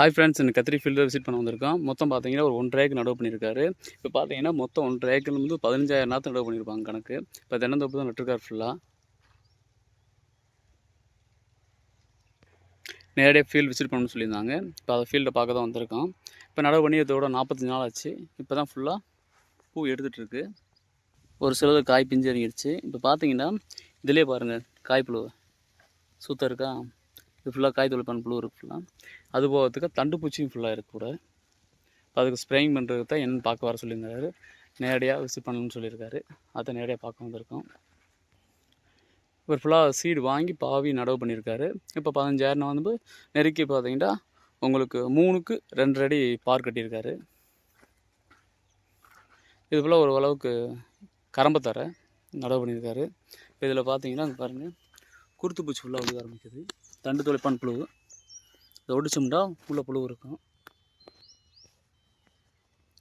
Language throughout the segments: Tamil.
ஹாய் ஃப்ரெண்ட்ஸ் இந்த கத்திரி ஃபீல்டு விசிட் பண்ண வந்திருக்கோம். மொத்தம் பார்த்தீங்கன்னா ஒரு ஒன்றரை ஏக்கர் நடவு பண்ணியிருக்காரு இப்போ பார்த்தீங்கன்னா மொத்தம் ஒன்றரை ஏக்கர் வந்து பதினஞ்சாயிரம் நாற்று நடவு பண்ணியிருப்பாங்க கணக்கு. இப்போ தென்னந்தோப்பு தான் நட்டுருக்கார் ஃபுல்லாக நேரடியாக ஃபீல்டு விசிட் பண்ணணும்னு சொல்லியிருந்தாங்க. இப்போ அதை ஃபீல்டை பார்க்க தான் வந்திருக்கோம். இப்போ நடவு பண்ணி இதோட நாற்பத்தஞ்சு நாள் ஆச்சு. இப்போ தான் ஃபுல்லாக பூ எடுத்துகிட்ருக்கு ஒரு சிலது காய் பிஞ்சு இறங்கிடுச்சு இப்போ பார்த்தீங்கன்னா இதிலே பாருங்கள் காய்ப்புழு சுத்தம் இருக்கா? இது ஃபுல்லாக காய் தொழிப்பான புழு இருக்குது ஃபுல்லாக அது போகிறதுக்கு தண்டு பூச்சியும் ஃபுல்லாக இருக்கக்கூடாது இப்போ அதுக்கு ஸ்ப்ரேயிங் பண்ணுறது தான் என்னன்னு பார்க்க வர சொல்லியிருந்தாரு. நேரடியாக விசிட் பண்ணணும்னு சொல்லியிருக்காரு. அதை நேரடியாக பார்க்க வந்திருக்கோம். இவர் ஃபுல்லாக சீடு வாங்கி பாவி நடவு பண்ணியிருக்காரு. இப்போ பதினஞ்சாயிரம் வந்து நெருக்கி பார்த்தீங்கன்னா உங்களுக்கு மூணுக்கு ரெண்டு அடி பார் கட்டியிருக்காரு. இது ஃபுல்லாக ஓரளவுக்கு கரம்பை தர நடவு பண்ணியிருக்காரு. இப்போ இதில் பார்த்தீங்கன்னா அங்கே பாருங்கள் குருத்து பூச்சி ஃபுல்லாக வந்து ஆரம்பிக்குது. தண்டு துளைப்பான் புழு. இதை ஒடிச்சோம்னா உள்ள புழு இருக்கும்.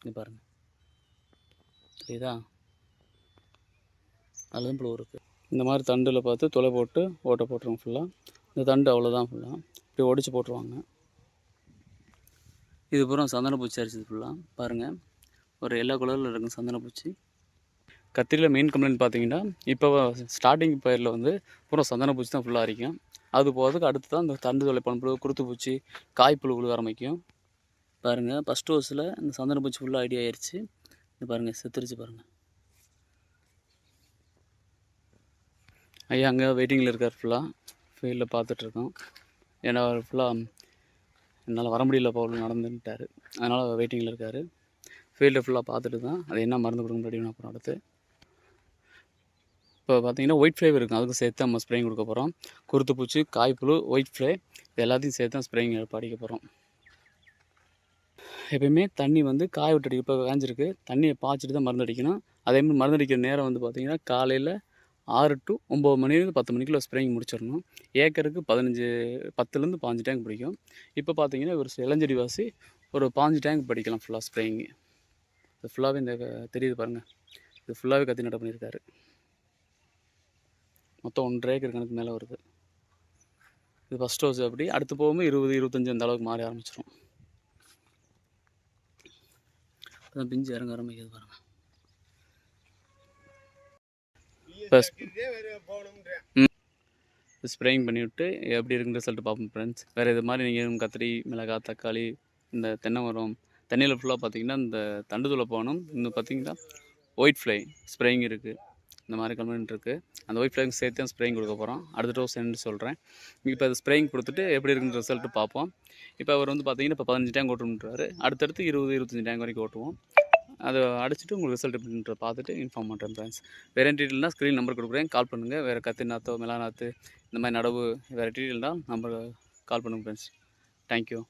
இது பாருங்கள் தெரியுதா அதுலேயும் புழு இருக்குது இந்த மாதிரி தண்டில் பார்த்து துளை போட்டு ஓட்டை போட்டுருவோம் ஃபுல்லாக இந்த தண்டு அவ்வளோதான் ஃபுல்லாக இப்படி ஒடிச்சு போட்டுருவாங்க. இதுப்புறம் சந்தனப்பூச்சி அரிச்சது ஃபுல்லாக பாருங்கள் ஒரு எல்லா கலரில் இருக்கும் சந்தனப்பூச்சி கத்திரியில் மெயின் கம்ப்ளைண்ட் பார்த்தீங்கன்னா இப்போ ஸ்டார்டிங் பயிரில் வந்து பூரா சந்தன பூச்சி தான் ஃபுல்லாக இருக்கும் அது போகிறதுக்கு அடுத்து தான் இந்த தண்டு தொலை புழு குருத்து பூச்சி காய்ப்புழு விழுக ஆரம்பிக்கும். பாருங்கள் ஃபஸ்ட் ஹோஸில் இந்த சந்தன பூச்சி ஃபுல்லாக ஐடியா ஆயிடுச்சு இது பாருங்கள் செத்துருச்சு பாருங்கள் ஐயா அங்கே வெயிட்டிங்கில் இருக்கார் ஃபுல்லாக ஃபீல்டில் பார்த்துட்ருக்கோம் ஏன்னா அவர் ஃபுல்லாக என்னால் வர முடியல போல் நடந்துட்டார். அதனால் வெயிட்டிங்கில் இருக்கார். ஃபீல்டை ஃபுல்லாக பார்த்துட்டு தான் அது என்ன மருந்து கொடுக்க முடியும் அப்புறம் அடுத்து. இப்போ பார்த்தீங்கன்னா ஒயிட் ஃப்ளேவ் இருக்கும் அதுக்கும் சேர்த்து நம்ம ஸ்ப்ரேயிங் கொடுக்க போகிறோம் குருத்துப்பூச்சி காய்ப்புழு ஒயிட் ஃப்ளே இது எல்லாத்தையும் சேர்த்து தான் ஸ்ப்ரேயிங் அடிக்க போகிறோம் எப்பயுமே தண்ணி வந்து காய விட்டு அடிக்க இப்போ காய்ஞ்சிருக்கு தண்ணியை பாய்ச்சிட்டு தான் மருந்து அடிக்கணும். அதே மாதிரி மருந்து அடிக்கிற நேரம் வந்து பார்த்திங்கன்னா காலையில் ஆறு டு ஒம்பது மணிலேருந்து பத்து மணிக்குள்ள ஸ்ப்ரேயிங் முடிச்சிடணும். ஏக்கருக்கு பதினஞ்சு பத்துலேருந்து பாஞ்சு டேங்க் பிடிக்கும். இப்போ பார்த்தீங்கன்னா ஒரு இளஞ்செடி வாசி ஒரு பாஞ்சு டேங்க் படிக்கலாம் ஃபுல்லாக ஸ்ப்ரேயிங்கு இது ஃபுல்லாகவே இந்த தெரியுது பாருங்கள் இது ஃபுல்லாகவே கத்தி நட பண்ணியிருக்காரு. மொத்தம் ஒன்றரை ஏக்கர் கணக்கு மேலே வருது. இது ஃபஸ்ட் ஹவுஸ் அப்படி. அடுத்து போகும்போது இருபது இருபத்தஞ்சி அந்த அளவுக்கு மாறி ஆரம்பிச்சிடும் இப்போதான் பிஞ்சு இறங்க ஆரம்பிக்குது பாருங்க. ஸ்ப்ரேயிங் பண்ணிவிட்டு எப்படி இருக்குன்னு ரிசல்ட் பார்ப்போம் ஃப்ரெண்ட்ஸ் வேறு இது மாதிரி நீங்கள் கத்திரி மிளகாய் தக்காளி இந்த தென்னை மரம் தண்ணியில் ஃபுல்லாக பார்த்தீங்கன்னா இந்த தண்டுதுளை போகணும் இன்னும் பார்த்தீங்கன்னா ஒயிட் ஃப்ளை ஸ்ப்ரேயிங் இருக்குது இந்த மாதிரி கம்பெனி இருக்குது அந்த ஒயிட் ஃப்ளவரிங் சேர்த்து தான் ஸ்ப்ரேயிங் கொடுக்க போகிறோம் அடுத்த டோஸ் என்னன்னு சொல்கிறேன் இப்போ அது ஸ்ப்ரேயிங் கொடுத்துட்டு எப்படி இருக்குன்ற ரிசல்ட்டு பார்ப்போம். இப்போ அவர் வந்து பார்த்தீங்கன்னா இப்போ பதினஞ்சு டேங்க் ஓட்டுன்றாரு அடுத்தடுத்து இருபது இருபத்தஞ்சி டேங்க் வரைக்கும் ஓட்டுவோம். அதை அடிச்சுட்டு உங்களுக்கு ரிசல்ட் எப்படின்ற பார்த்துட்டு இன்ஃபார்ம் பண்ணுறேன் ஃப்ரெண்ட்ஸ் வேறு டீட்டெயில்னால் ஸ்க்ரீன் நம்பர் கொடுக்குறேன். கால் பண்ணுங்கள் வேறு கத்தி நாத்தோ மிளா நாற்று இந்த மாதிரி நடவு வேறு டீட்டெயில்னால் நம்பர் கால் பண்ணுங்கள் ஃப்ரெண்ட்ஸ் தேங்க்யூ